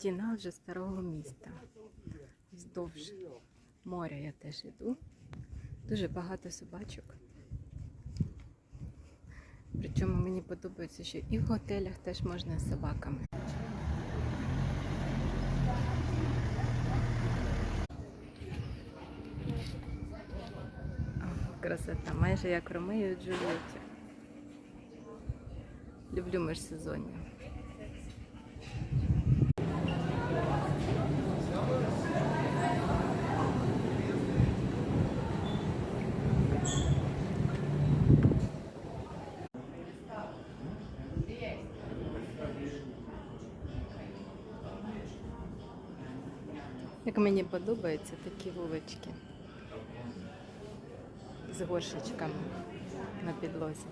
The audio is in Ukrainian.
стіна вже старого міста. Вздовж моря я теж йду. Дуже багато собачок. Причому мені подобається, що і в готелях теж можна з собаками. Красота, майже як Ромео і Джульєтті. Люблю міжсезоння. Як мені подобаються такі вулички з горшечками на підлозі.